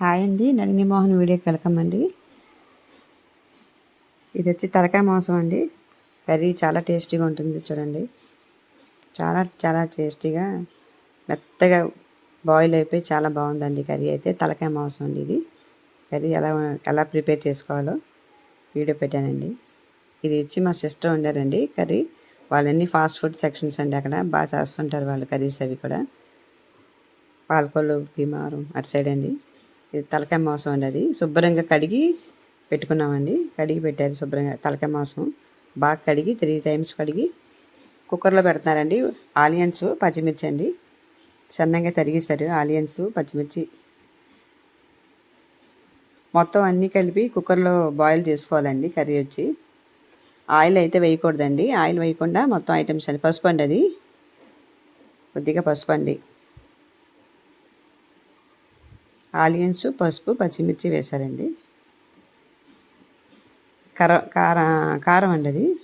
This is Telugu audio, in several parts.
హాయ్ అండి. నళిని మోహన్ వీడియోకి వెల్కమ్ అండి. ఇది వచ్చి తలకాయ మాంసం అండి. కర్రీ చాలా టేస్టీగా ఉంటుంది చూడండి. చాలా చాలా టేస్టీగా మెత్తగా బాయిల్ అయిపోయి చాలా బాగుందండి కర్రీ అయితే. తలకాయ మాంసం అండి ఇది. కర్రీ ఎలా ఎలా ప్రిపేర్ చేసుకోవాలో వీడియో పెట్టానండి. ఇది ఇచ్చి మా సిస్టర్ ఉండారండి కర్రీ. వాళ్ళన్నీ ఫాస్ట్ ఫుడ్ సెక్షన్స్ అండి అక్కడ. బాగా చేస్తుంటారు వాళ్ళు కర్రీస్ అవి కూడా. పాలకొల్లు భీమారం అటు సైడ్ అండి. ఇది తలకాయ మాంసం అండి అది. శుభ్రంగా కడిగి పెట్టుకున్నామండి. కడిగి పెట్టారు శుభ్రంగా తలకాయ మాంసం. బాగా కడిగి త్రీ టైమ్స్ కడిగి కుక్కర్లో పెడుతున్నారండి. ఆనియన్స్ పచ్చిమిర్చి అండి. సన్నంగా తరిగేశారు ఆనియన్స్ పచ్చిమిర్చి. మొత్తం అన్నీ కలిపి కుక్కర్లో బాయిల్ చేసుకోవాలండి కర్రీ వచ్చి. ఆయిల్ అయితే వేయకూడదండి. ఆయిల్ వేయకుండా మొత్తం ఐటమ్స్ అండి. పసుపు అండి అది. కొద్దిగా పసుపు అండి. ఆనియన్స్ పసుపు పచ్చిమిర్చి వేశారండి. కర కార కారం అండి అది.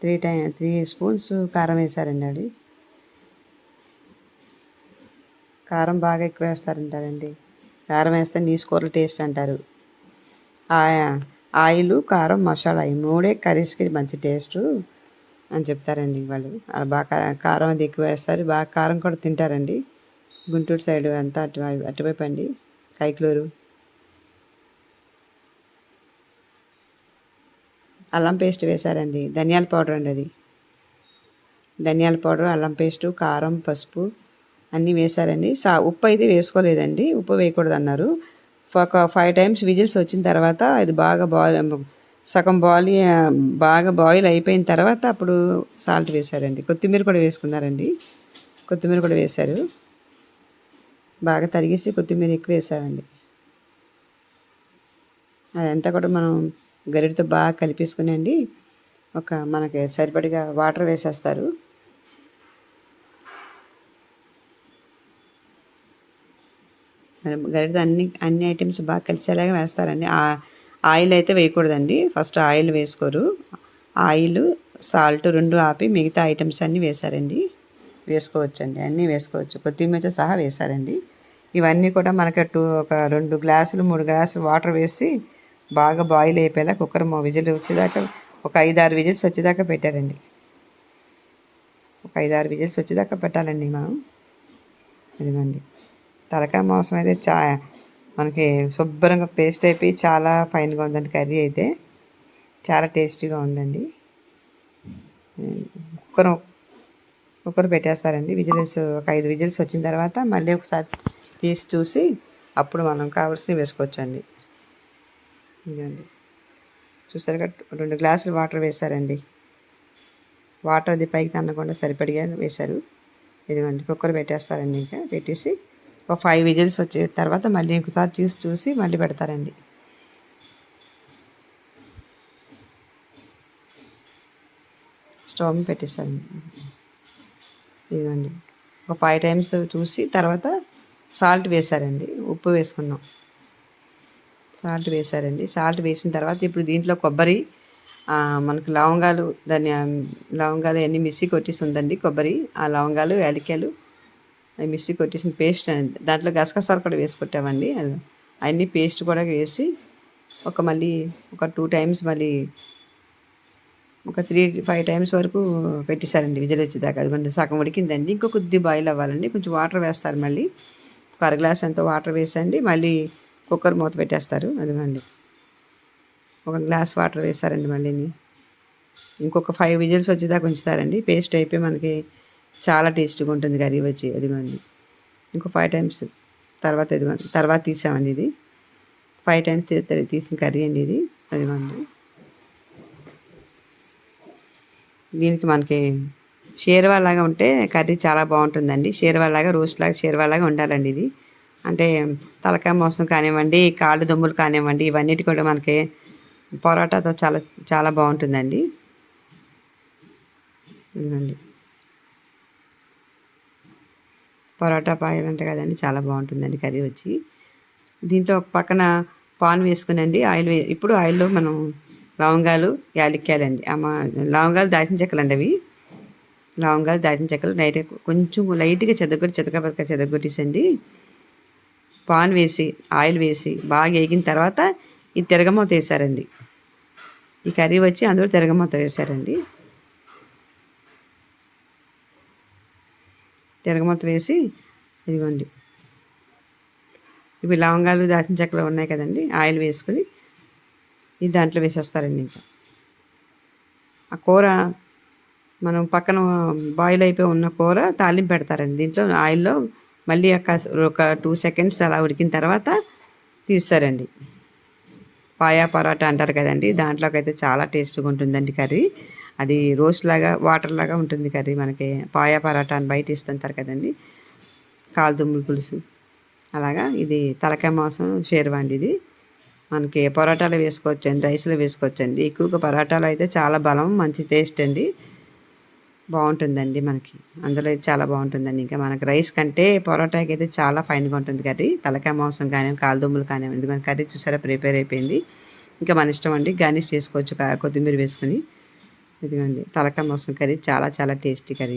త్రీ టై త్రీ స్పూన్స్ కారం వేశారండి అది. కారం బాగా ఎక్కువ వేస్తారంటారండి. కారం వేస్తే నీసు కూరలు టేస్ట్ అంటారు. ఆయిల్ కారం మసాలా ఈ మూడే కర్రీస్కి మంచి టేస్టు. అని చెప్తారండి వాళ్ళు. బాగా కారం అది ఎక్కువ వేస్తారు. బాగా కారం కూడా తింటారండి. గుంటూరు సైడ్ అంతా అటు అటువైపు అండి. కైక్లూరు. అల్లం పేస్ట్ వేశారండి. ధనియాల పౌడర్ అండి అది. ధనియాల పౌడర్ అల్లం పేస్టు కారం పసుపు అన్నీ వేశారండి. సా ఉప్పు అయితే వేసుకోలేదండి. ఉప్పు వేయకూడదు అన్నారు ఒక ఫైవ్ టైమ్స్ విజిల్స్ వచ్చిన తర్వాత అది బాగా బాగా సగం బాయిల్ బాగా బాయిల్ అయిపోయిన తర్వాత అప్పుడు సాల్ట్ వేశారండి. కొత్తిమీర కూడా వేసుకున్నారండి. కొత్తిమీర కూడా వేశారు. బాగా తరిగేసి కొత్తిమీర ఎక్కువ వేసామండి. అదంతా కూడా మనం గరిటతో బాగా కలిపేసుకుని అండి ఒక మనకి సరిపడిగా వాటర్ వేసేస్తారు. గరిటతో అన్ని అన్ని ఐటమ్స్ బాగా కలిసేలాగా వేస్తారండి. ఆయిల్ అయితే వేయకూడదండి. ఫస్ట్ ఆయిల్ వేసుకోరు. ఆయిల్ సాల్ట్ రెండు ఆపి మిగతా ఐటమ్స్ అన్నీ వేశారండి వేసుకోవచ్చండి. అన్నీ వేసుకోవచ్చు. కొత్తిమీరతో సహా వేశారండి ఇవన్నీ కూడా మనకి టూ ఒక రెండు గ్లాసులు మూడు గ్లాసులు వాటర్ వేసి బాగా బాయిల్ అయిపోయేలా కుక్కర్ విజిల్ వచ్చేదాకా ఒక ఐదు ఆరు విజిల్స్ వచ్చేదాకా పెట్టారండి. ఒక ఐదు ఆరు విజిల్స్ వచ్చేదాకా పెట్టాలండి మనం. ఇదిగోండి. తలకాయ మాంసం అయితే చా మనకి శుభ్రంగా పేస్ట్ అయిపోయి చాలా ఫైన్గా ఉందండి కర్రీ అయితే. చాలా టేస్టీగా ఉందండి. Cooker cooker పెట్టేస్తారండి. విజిల్స్ ఒక ఐదు విజిల్స్ వచ్చిన తర్వాత మళ్ళీ ఒకసారి తీసి చూసి అప్పుడు మనం కావాల్సినవి వేసుకోవచ్చండి. ఇదండి చూసారుగా రెండు గ్లాసులు వాటర్ వేశారండి. వాటర్ అది పైకి తన్నకుండా సరిపడిగా వేశారు. ఇదిగోండి కుక్కర్ పెట్టేస్తారండి ఇంకా. పెట్టేసి ఒక ఫైవ్ విజిల్స్ వచ్చే తర్వాత మళ్ళీ ఇంకోసారి తీసి చూసి మళ్ళీ పెడతారండి. స్టవ్ పెట్టేస్తారండి ఇదిగోండి. ఒక ఫైవ్ టైమ్స్ చూసి తర్వాత సాల్ట్ వేశారండి. ఉప్పు వేసుకున్నాం. సాల్ట్ వేశారండి. సాల్ట్ వేసిన తర్వాత ఇప్పుడు దీంట్లో కొబ్బరి మనకు లవంగాలు దాని లవంగాలు అన్నీ మిక్సీ కొట్టేసి ఉందండి కొబ్బరి. ఆ లవంగాలు యాలక్కాయలు మిక్సీ కొట్టేసిన పేస్ట్ దాంట్లో గసగసాలు కూడా వేసి కొట్టామండి. పేస్ట్ కూడా వేసి ఒక మళ్ళీ ఒక టూ టైమ్స్ మళ్ళీ ఒక త్రీ ఫైవ్ టైమ్స్ వరకు పెట్టేశారండి విజిల్ వచ్చేదాకా అది కొంచెం సగం ఉడికిందండి. ఇంకో కొద్ది బాయిల్ అవ్వాలండి. కొంచెం వాటర్ వేస్తారు మళ్ళీ. ఒక అర గ్లాస్ ఎంతో వాటర్ వేసండి. మళ్ళీ కుక్కర్ మూత పెట్టేస్తారు. అదిగోండి. ఒక గ్లాస్ వాటర్ వేస్తారండి మళ్ళీని. ఇంకొక ఫైవ్ విజిల్స్ వచ్చేదాకా ఉంచుతారండి. పేస్ట్ అయిపోయి మనకి చాలా టేస్టీగా ఉంటుంది కర్రీ వచ్చి అదిగోండి. ఇంకో ఫైవ్ టైమ్స్ తర్వాత ఇదిగోండి తర్వాత తీసామండి ఇది. ఫైవ్ టైమ్స్ తీసిన కర్రీ అండి ఇది అదిగోండి. దీనికి మనకి షేర్వా లాగా ఉంటే కర్రీ చాలా బాగుంటుందండి. షేర్వా లాగా రోస్ట్ లాగా షేర్వా లాగా ఉండాలండి ఇది. అంటే తలకాయ మోసం కానివ్వండి కాళ్ళు దుమ్ములు కానివ్వండి ఇవన్నిటి కూడా మనకి పొరాటాతో చాలా చాలా బాగుంటుందండి. ఇదిగోండి పరోటా పాయలు అంటే కదండి చాలా బాగుంటుందండి కర్రీ వచ్చి. దీంట్లో ఒక పక్కన పాన్ వేసుకునండి ఆయిల్ వే ఇప్పుడు ఆయిల్లో మనం లవంగాలు యాలక్కాయలండి. అమ్మ లవంగాలు దాచిన చెక్కలండి అవి. లవంగాలు దాచిన చెక్కలు లైట్ కొంచెం లైట్గా చెదగొట్టి చెతక చెదగొట్టేసండి. పాన్ వేసి ఆయిల్ వేసి బాగా వేగిన తర్వాత ఈ తిరగమూత వేసారండి. ఈ కర్రీ వచ్చి అందులో తిరగమూత వేసారండి. తిరగమూత వేసి ఇదిగోండి. ఇవి లవంగాలు దాచిన చెక్కలు ఉన్నాయి కదండి ఆయిల్ వేసుకొని ఇది దాంట్లో వేసేస్తారండి ఇంకా. ఆ కూర మనం పక్కన బాయిల్ అయిపోయి ఉన్న కూర తాలింపు పెడతారండి. దీంట్లో ఆయిల్లో మళ్ళీ ఒక ఒక టూ సెకండ్స్ అలా ఉడికిన తర్వాత తీస్తారండి. పాయా పరోటా అంటారు కదండి దాంట్లోకి అయితే చాలా టేస్ట్గా ఉంటుందండి కర్రీ. అది రోస్ట్ లాగా వాటర్ లాగా ఉంటుంది కర్రీ మనకి. పాయా పరాటా అని బయట ఇస్తుంటారు కదండి. కాలుదుమ్ముల పులుసు. అలాగా ఇది తలకాయ మాంసం షేర్వాండి ఇది. మనకి పరోటాలు వేసుకోవచ్చండి రైస్లో వేసుకోవచ్చండి. ఎక్కువగా పరోటాలు అయితే చాలా బలం మంచి టేస్ట్ అండి. బాగుంటుందండి మనకి. అందులో చాలా బాగుంటుందండి. ఇంకా మనకి రైస్ కంటే పొరోటాకి అయితే చాలా ఫైన్గా ఉంటుంది కర్రీ. తలకాయ మాంసం కానీ కాలుదుమ్ములు కానీ ఎందుకంటే కర్రీ చూసారా ప్రిపేర్ అయిపోయింది. ఇంకా మన ఇష్టం అండి గార్నిష్ చేసుకోవచ్చు కొత్తిమీర వేసుకుని. ఇదిగోండి. తలకాయ మాంసం కర్రీ చాలా చాలా టేస్టీ కర్రీ.